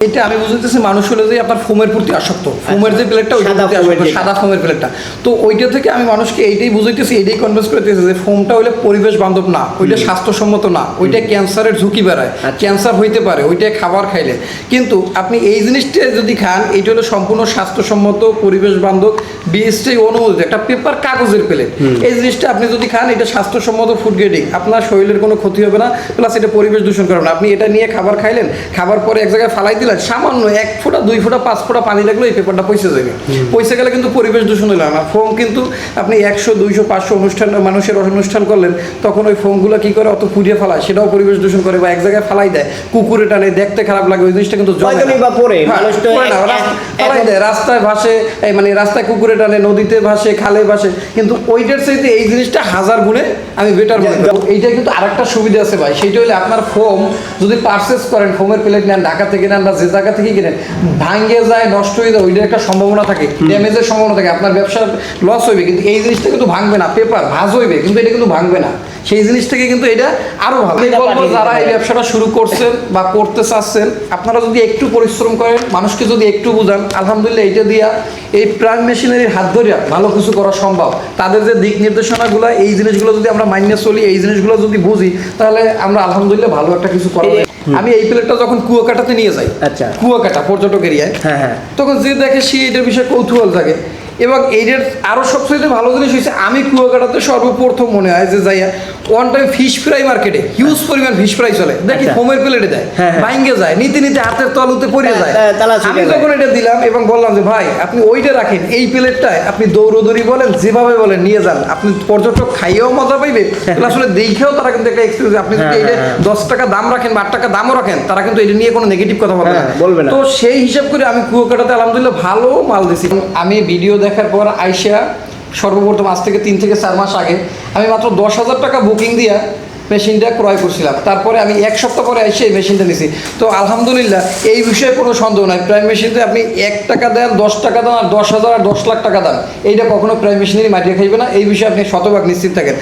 এটা আমি বুঝতেছি মানুষ হলো যে আপনার ফোমের প্রতি আসক্ত। ফোমের যে প্লেটটা প্রতি ফোমের আসক্ত, সাদা ফোমের প্লেটটা তো ওইটা থেকে আমি মানুষকে এইটাই বুঝাইতেছি এইটাই কনভিন্স করতেছি যে ফোমটা হইলে পরিবেশ বান্ধব না ওইটা স্বাস্থ্যসম্মত না ওইটা ক্যান্সারের ঝুঁকি বাড়ায়। আচ্ছা। ক্যান্সার হইতে পারে ওইটা খাবার খাইলে। কিন্তু আপনি এই জিনিসটা যদি খান এইটা হলো সম্পূর্ণ স্বাস্থ্যসম্মত পরিবেশ বান্ধব বিএসটি অনুমোদিত একটা পেপার কাগজের প্লেট এই জিনিসটা আপনি যদি খান এটা স্বাস্থ্যসম্মত ফুড গ্রেডিং আপনার শরীরের কোনো ক্ষতি হবে না প্লাস এটা পরিবেশ দূষণ করবে না। আপনি এটা নিয়ে খাবার খাইলেন খাবার পরে এক জায়গায় ফালাই দিলেন সামান্য এক ফোঁটা দুই ফোঁটা পাঁচ ফোঁটা পানি লাগল এই পেপারটা পয়সা যাবে। পয়সা গেলে কিন্তু পরিবেশ দূষণ হলো না। ফোম কিন্তু আপনি একশো দুইশো পাঁচশো অনুষ্ঠান মানুষের অনুষ্ঠান করলেন তখন ওই ফোমগুলো কি করে অত পুড়িয়ে ফেলায়? সেটাও পরিবেশ দূষণ করে বা এক জায়গায় ফালাই দেয়। কুকুরে টানে দেখতে খারাপ লাগে ওই জিনিসটা কিন্তু হ্যাঁ, ফালাই দেয়। রাস্তায় ভাসে এই মানে রাস্তায় কুকুরে টানে নদীতে ভাসে খালে ভাসে কিন্তু ওইটার চাইতে এই জিনিসটা হাজার গুণে আমি বেটার মনে এইটা কিন্তু আরেকটা সুবিধা আছে ভাই। সেইটা হলে আপনার ফোম যদি পারচেস করেন ফোমের প্লেট নেন ঢাকা থেকে নেন বা যে জায়গা থেকে কিনেন ভাঙ্গে যায় নষ্ট হয়ে যায় ওইটার একটা সম্ভাবনা থাকে ড্যামেজের সম্ভাবনা থাকে আপনার ব্যবসার লস হইবে কিন্তু এই জিনিসটা কিন্তু ভাঙবে না পেপার ভাজ হইবে কিন্তু এটা কিন্তু ভাঙবে না। সেই জিনিস থেকে কিন্তু এটা আরও ভালো। বলব যারা এই ব্যবসাটা শুরু করছেন বা করতে চাচ্ছেন আপনারা যদি একটু পরিশ্রম করেন মানুষকে যদি একটু বুঝান আলহামদুলিল্লাহ এটা দিয়া এই প্রাইম মেশিনারির হাত ধরিয়া ভালো কিছু করা সম্ভব। তাদের যে দিক নির্দেশনাগুলো এই জিনিসগুলো যদি আমরা মাইনে চলি এই জিনিসগুলো যদি বুঝি তাহলে আমরা আলহামদুলিল্লাহ ভালো একটা কিছু করা আমি এই প্লেটটা যখন কুয়াকাটাতে নিয়ে যাই আচ্ছা। কুয়াকাটা পর্যটক এরিয়ায় হ্যাঁ হ্যাঁ। তখন যে দেখে সে এটার বিষয়ে কৌতূহল থাকে এবং এইটার আরও সবচেয়ে ভালো জিনিস হয়েছে আমি কুয়াকাটাতে সর্বপ্রথম মনে হয় যে যাইয়া ওয়ান টাইম ফিশ ফ্রাই মার্কেটে হিউজ পরিমাণ ফিশ ফ্রাই চলে। দেখি। হোমের প্লেটে দেয় হ্যাঁ, হ্যাঁ। যায় নিতে নিতে হাতের তলুতে পড়ে যায়। তা- তালা ছুটে আমি যখন এটা দিলাম এবং বললাম যে ভাই আপনি ওইটা রাখেন এই প্লেটটায় আপনি দৌড়দৌড়ি বলেন যেভাবে বলেন নিয়ে যান। আপনি পর্যটক খাইয়েও মজা পাইবে আসলে দেখেও তারা কিন্তু একটা এক্সপিরিয়েন্স আপনি যদি হ্যাঁ, এটা হ্যাঁ, দশ টাকা দাম রাখেন বা আট টাকা দামও রাখেন তারা কিন্তু এটা নিয়ে কোনো নেগেটিভ কথা হ্যাঁ, বলবে না। তো সেই হিসাব করে আমি কুয়াকাটাতে আলহামদুলিল্লাহ ভালো মাল দিছি। আমি ভিডিও দেখার পর আইসা সর্বপ্রথম আজ থেকে তিন থেকে চার মাস আগে আমি মাত্র দশ হাজার টাকা বুকিং দিয়া মেশিনটা ক্রয় করছিলাম। তারপরে আমি এক সপ্তাহ পরে এসে এই মেশিনটা নিছি। তো আলহামদুলিল্লাহ, এই বিষয়ে কোনো সন্দেহ নাই। প্রাইম মেশিনতে আপনি এক টাকা দেন, দশ টাকা দেন আর দশ হাজার আর দশ লাখ টাকা দেন। এইটা কখনো প্রাইম মেশিনেরই মাটিয়ে খাইবে না। এই বিষয়ে আপনি শতভাগ নিশ্চিত থাকেন।